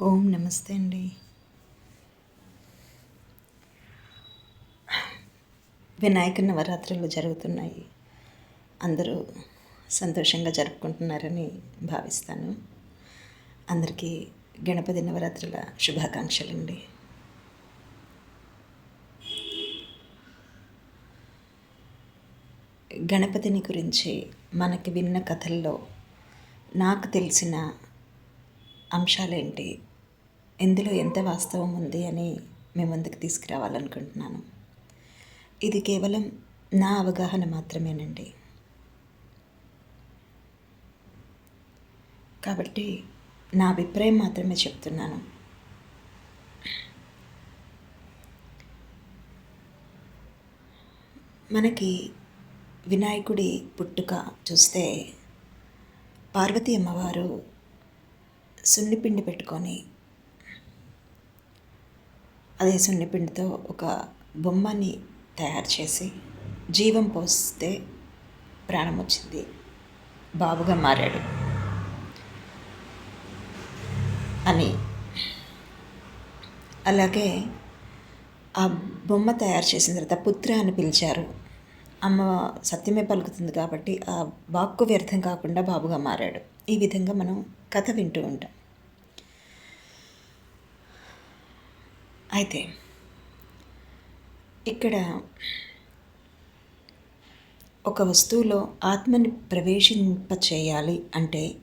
ఓం నమస్తే అండి. వినాయక నవరాత్రులు జరుగుతున్నాయి. అందరూ సంతోషంగా జరుపుకుంటున్నారని భావిస్తాను. అందరికీ గణపతి నవరాత్రుల శుభాకాంక్షలు అండి. గణపతిని గురించి మనకి విన్న కథల్లో నాకు తెలిసిన అంశాలేంటి? ఇందులో ఎంత వాస్తవం ఉంది అని మీ ముందుకు తీసుకురావాలనుకుంటున్నాను. ఇది కేవలం నా అవగాహన మాత్రమేనండి. కాబట్టి నా అభిప్రాయం మాత్రమే చెప్తున్నాను. మనకి వినాయకుడి పుట్టుక చూస్తే పార్వతీ అమ్మవారు సున్నిపిండి పెట్టుకొని అదే సున్నిపిండితో ఒక బొమ్మని తయారు చేసి జీవం పోస్తే ప్రాణం వచ్చింది బాబుగా మారాడు. అని. అలాగే ఆ బొమ్మ తయారు చేసిన తర్వాత పుత్ర అని పిలిచారు. అమ్మ సత్యమే పలుకుతుంది కాబట్టి ఆ వాక్కు వ్యర్థం కాకుండా బాబుగా మారాడు. ఈ విధంగా మనం కథ వింటూ ఉంటాం. అయితే ఇక్కడ ఒక వస్తువులో ఆత్మని ప్రవేశింప చేయాలి అంటే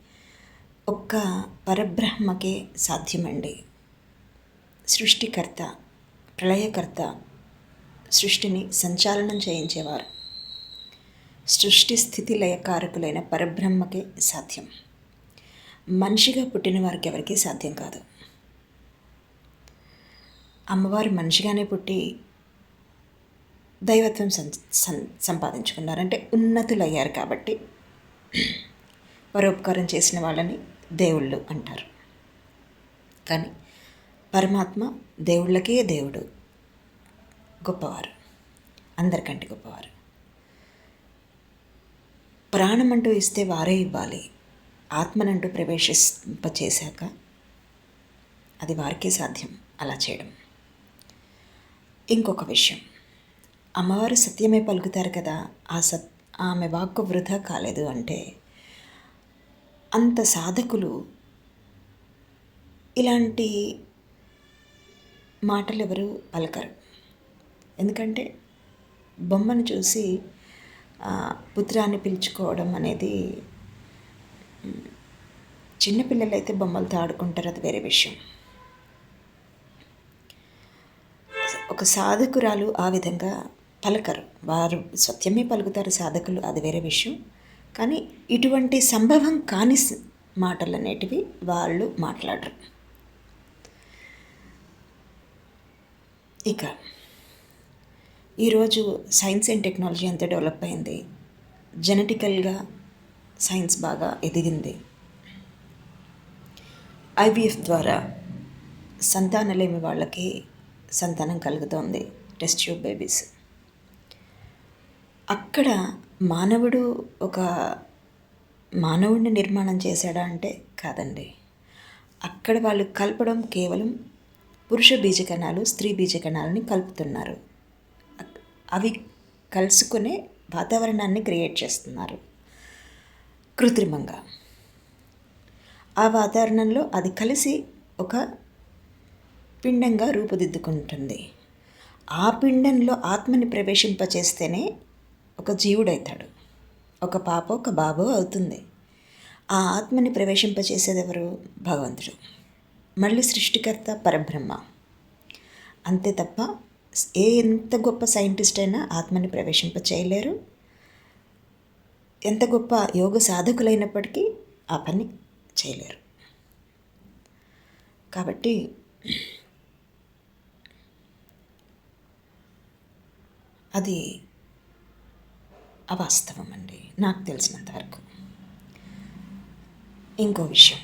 ఒక్క పరబ్రహ్మకే సాధ్యమండి. సృష్టికర్త ప్రళయకర్త సృష్టిని సంచాలనం చేయించేవారు. సృష్టి స్థితి లయకారకులైన పరబ్రహ్మకే సాధ్యం. మనిషిగా పుట్టిన వారికి ఎవరికీ సాధ్యం కాదు. అమ్మవారు మనిషిగానే పుట్టి దైవత్వం సం సం సంపాదించుకున్నారు. అంటే ఉన్నతులయ్యారు కాబట్టి పరోపకారం చేసిన వాళ్ళని దేవుళ్ళు అంటారు. కానీ పరమాత్మ దేవుళ్ళకే దేవుడు గొప్పవారు అందరికంటే గొప్పవారు. ప్రాణం అంటూ ఇస్తే వారే ఇవ్వాలి. ఆత్మనంటూ ప్రవేశింపచేశాక అది వారికే సాధ్యం అలా చేయడం. ఇంకొక విషయం. అమ్మవారు సత్యమే పలుకుతారు కదా ఆ సత్ ఆమె వాక్కు వృధా కాలేదు అంటే అంత సాధకులు ఇలాంటి మాటలు ఎవరు పలకరు. ఎందుకంటే బొమ్మను చూసి పుత్రాన్ని పిలుచుకోవడం అనేది చిన్నపిల్లలైతే బొమ్మలతో ఆడుకుంటారు అది వేరే విషయం. ఒక సాధకురాలు ఆ విధంగా పలకరు. వారు సత్యమే పలుకుతారు సాధకులు అది వేరే విషయం. కానీ ఇటువంటి సంభవం కాని మాటలు అనేటివి వాళ్ళు మాట్లాడరు. ఇక ఈరోజు సైన్స్ అండ్ టెక్నాలజీ అంతా డెవలప్ అయింది. జెనెటికల్గా సైన్స్ బాగా ఎదిగింది. ఐవీఎఫ్ ద్వారా సంతానలేమి వాళ్ళకి సంతానం కలుగుతోంది. టెస్ట్ ట్యూబ్ బేబీస్ అక్కడ మానవుడు ఒక మానవుడిని నిర్మాణం చేశాడా అంటే కాదండి. అక్కడ వాళ్ళు కలపడం కేవలం పురుష బీజకణాలు స్త్రీ బీజకణాలని కలుపుతున్నారు. అవి కలుసుకునే వాతావరణాన్ని క్రియేట్ చేస్తున్నారు. కృత్రిమంగా. ఆ వాతావరణంలో అది కలిసి ఒక పిండంగా రూపుదిద్దుకుంటుంది. ఆ పిండంలో ఆత్మని ప్రవేశింపచేస్తేనే ఒక జీవుడైతాడు. ఒక పాప ఒక బాబో అవుతుంది. ఆ ఆత్మని ప్రవేశింపచేసేది ఎవరు భగవంతుడు. మళ్ళీ సృష్టికర్త పరబ్రహ్మ. అంతే తప్ప ఏ ఎంత గొప్ప సైంటిస్ట్ అయినా ఆత్మని ప్రవేశింప చేయలేరు ఎంత గొప్ప యోగ సాధకులైనప్పటికీ ఆ పని చేయలేరు. కాబట్టి అది అవాస్తవం అండి నాకు తెలిసినంత వరకు. ఇంకో విషయం.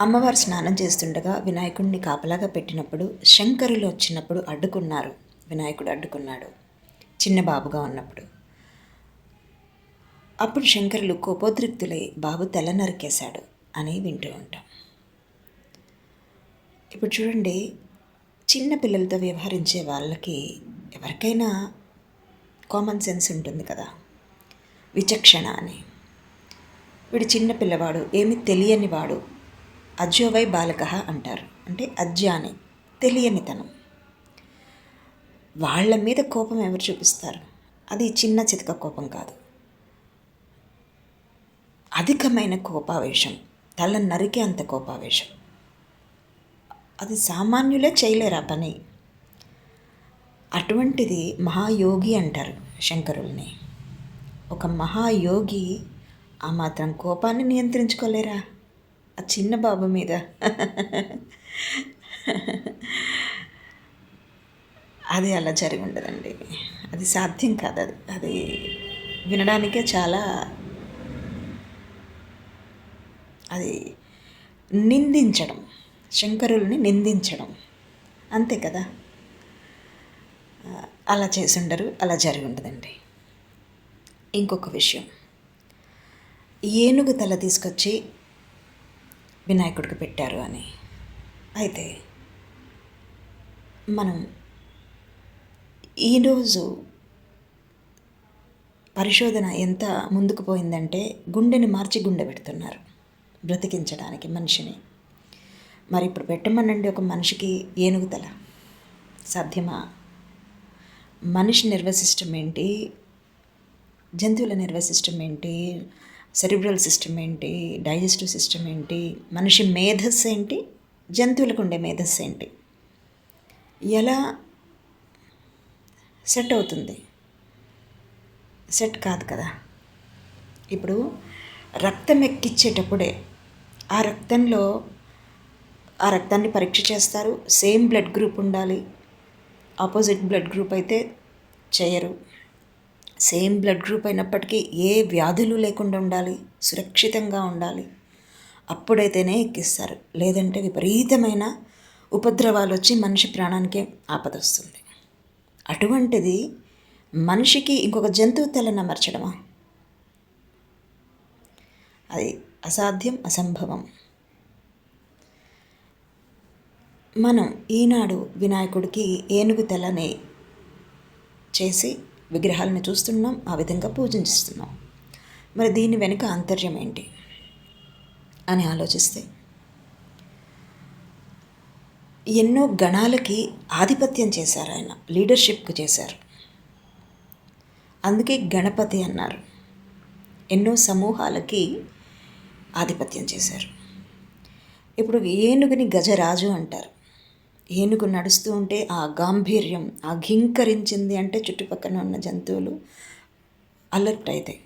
అమ్మవారు స్నానం చేస్తుండగా వినాయకుడిని కాపలాగా పెట్టినప్పుడు శంకరులు వచ్చినప్పుడు అడ్డుకున్నారు. వినాయకుడు అడ్డుకున్నాడు. చిన్న బాబుగా ఉన్నప్పుడు. అప్పుడు శంకరులు కోపోద్రిక్తులై బాబు తెల్ల నరికేశాడు అని వింటూ ఉంటాం. ఇప్పుడు చూడండి చిన్న పిల్లలతో వ్యవహరించే వాళ్ళకి ఎవరికైనా కామన్ సెన్స్ ఉంటుంది కదా. విచక్షణ అని. వీడు చిన్న పిల్లవాడు ఏమి తెలియని వాడు అజ్యోవై బాలక అంటారు. అంటే అజ్ఞాని తెలియనితనం. వాళ్ళ మీద కోపం ఎవరు చూపిస్తారు? అది చిన్న చితక కోపం కాదు. అధికమైన కోపావేశం తల నరికే అంత కోపావేశం. అది సామాన్యులే చేయలేరు ఆ పని. అటువంటిది మహాయోగి అంటారు శంకరుల్ని. ఒక మహాయోగి ఆ మాత్రం కోపాన్ని నియంత్రించుకోలేరా? ఆ చిన్న బాబు మీద. అది అలా జరిగి ఉండదండి. అది సాధ్యం కాదు అది. అది వినడానికే చాలా అది నిందించడం. శంకరుల్ని నిందించడం. అంతే కదా? అలా చేసి ఉండరు అలా జరిగి ఉండదండి. ఇంకొక విషయం. ఏనుగు తల తీసుకొచ్చి వినాయకుడికి పెట్టారు అని. అయితే మనం ఈరోజు పరిశోధన ఎంత ముందుకు పోయిందంటే గుండెని మార్చి గుండె పెడుతున్నారు. బ్రతికించడానికి మనిషిని. మరి ఇప్పుడు పెట్టమనండి ఒక మనిషికి ఏనుగు తల సాధ్యమా? మనిషి నర్వస్ సిస్టమ్ ఏంటి? జంతువుల నర్వస్ సిస్టమ్ ఏంటి? సెరిబ్రల్ సిస్టమ్ ఏంటి? డైజెస్టివ్ సిస్టమ్ ఏంటి? మనిషి మేధస్సు ఏంటి? జంతువులకు ఉండే మేధస్సు ఏంటి? ఎలా సెట్ అవుతుంది? సెట్ కాదు కదా. ఇప్పుడు రక్తం ఎక్కించేటప్పుడే ఆ రక్తంలో ఆ రక్తాన్ని పరీక్ష చేస్తారు. సేమ్ బ్లడ్ గ్రూప్ ఉండాలి. ఆపోజిట్ బ్లడ్ గ్రూప్ అయితే చేయరు. సేమ్ బ్లడ్ గ్రూప్ అయినప్పటికీ ఏ వ్యాధులు లేకుండా ఉండాలి. సురక్షితంగా ఉండాలి. అప్పుడైతేనే ఎక్కిస్తారు. లేదంటే విపరీతమైన ఉపద్రవాలు వచ్చి మనిషి ప్రాణానికే ఆపదొస్తుంది అటువంటిది మనిషికి ఇంకొక జంతువు తలని అమర్చడమా అది అసాధ్యం అసంభవం. మనం ఈనాడు వినాయకుడికి ఏనుగు తెలని చేసి విగ్రహాలను చూస్తున్నాం ఆ విధంగా పూజిస్తున్నాం మరి దీని వెనుక ఆంతర్యం ఏంటి అని ఆలోచిస్తే? ఎన్నో గణాలకి ఆధిపత్యం చేశారు ఆయన లీడర్షిప్కి చేశారు. అందుకే గణపతి అన్నారు. ఎన్నో సమూహాలకి ఆధిపత్యం చేశారు. ఇప్పుడు ఏనుగుని గజరాజు అంటారు. ఏనుగు నడుస్తూ ఉంటే ఆ గాంభీర్యం ఆ ఘింకరించింది అంటే చుట్టుపక్కల ఉన్న జంతువులు అలర్ట్ అవుతాయి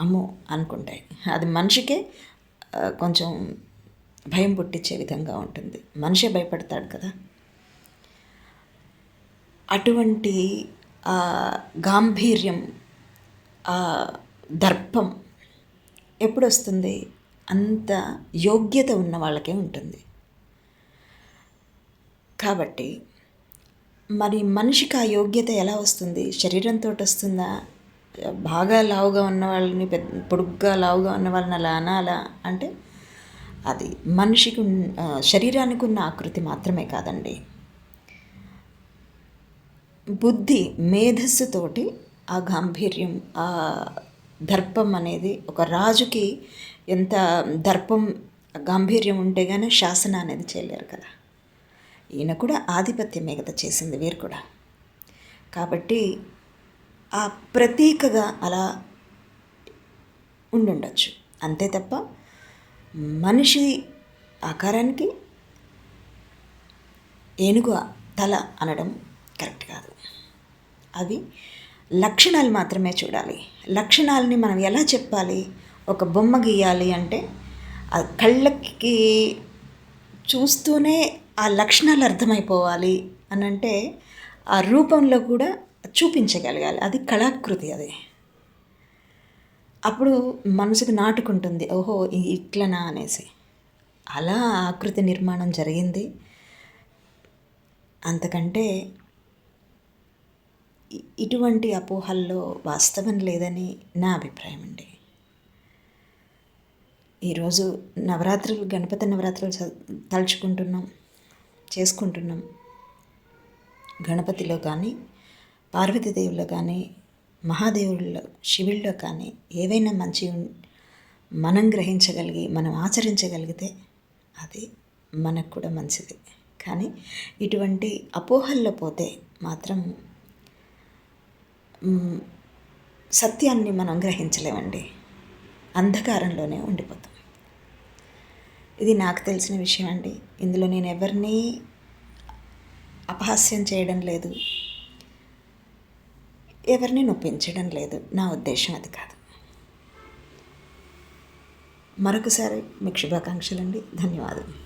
అమ్మో అనుకుంటాయి. అది మనిషికే కొంచెం భయం పుట్టించే విధంగా ఉంటుంది. మనిషే భయపడతాడు కదా. అటువంటి గాంభీర్యం దర్పం ఎప్పుడు వస్తుంది అంత యోగ్యత ఉన్న వాళ్ళకే ఉంటుంది. కాబట్టి మరి మనిషికి ఆ యోగ్యత ఎలా వస్తుంది? శరీరంతో వస్తుందా? బాగా లావుగా ఉన్న వాళ్ళని పెద్ద పొడుగ్గా లావుగా ఉన్న వాళ్ళని అలా అనాలా? అంటే అది మనిషికి శరీరానికి ఉన్న ఆకృతి మాత్రమే కాదండి. బుద్ధి మేధస్సుతోటి ఆ గాంభీర్యం ఆ దర్పం అనేది ఒక రాజుకి ఎంత దర్పం గాంభీర్యం ఉంటే కానీ శాసన అనేది చేయలేరు కదా. ఈయన కూడా ఆధిపత్యమే కదా చేసింది వీరు కూడా. కాబట్టి ఆ ప్రతీకగా అలా ఉండుండొచ్చు. అంతే తప్ప మనిషి ఆకారానికి ఏనుగు తల అనడం కరెక్ట్ కాదు. అవి లక్షణాలు మాత్రమే చూడాలి. లక్షణాలని మనం ఎలా చెప్పాలి? ఒక బొమ్మ గీయాలి అంటే కళ్ళకి చూస్తూనే ఆ లక్షణాలు అర్థమైపోవాలి అని అంటే ఆ రూపంలో కూడా చూపించగలగాలి. అది కళాకృతి అది. అప్పుడు మనసుకు నాటుకుంటుంది. ఓహో ఇట్లనా అనేసి. అలా ఆకృతి నిర్మాణం జరిగింది. అంతకంటే ఇటువంటి అపోహల్లో వాస్తవం లేదని నా అభిప్రాయం అండి. ఈరోజు నవరాత్రులు గణపతి నవరాత్రులు తలుచుకుంటున్నాం. చేసుకుంటున్నాం. గణపతిలో కానీ పార్వతీదేవుల్లో కానీ మహాదేవుల్లో శివుల్లో కానీ ఏవైనా మంచి మనం గ్రహించగలిగి మనం ఆచరించగలిగితే అది మనకు కూడా మంచిది. కానీ ఇటువంటి అపోహల్లో పోతే మాత్రం సత్యాన్ని మనం గ్రహించలేమండి. అంధకారంలోనే ఉండిపోతాం. ఇది నాకు తెలిసిన విషయం అండి. ఇందులో నేను ఎవరిని అపహాస్యం చేయడం లేదు. ఎవరిని నొప్పించడం లేదు. నా ఉద్దేశం అది కాదు. మరొకసారి మీకు శుభాకాంక్షలండి. ధన్యవాదాలు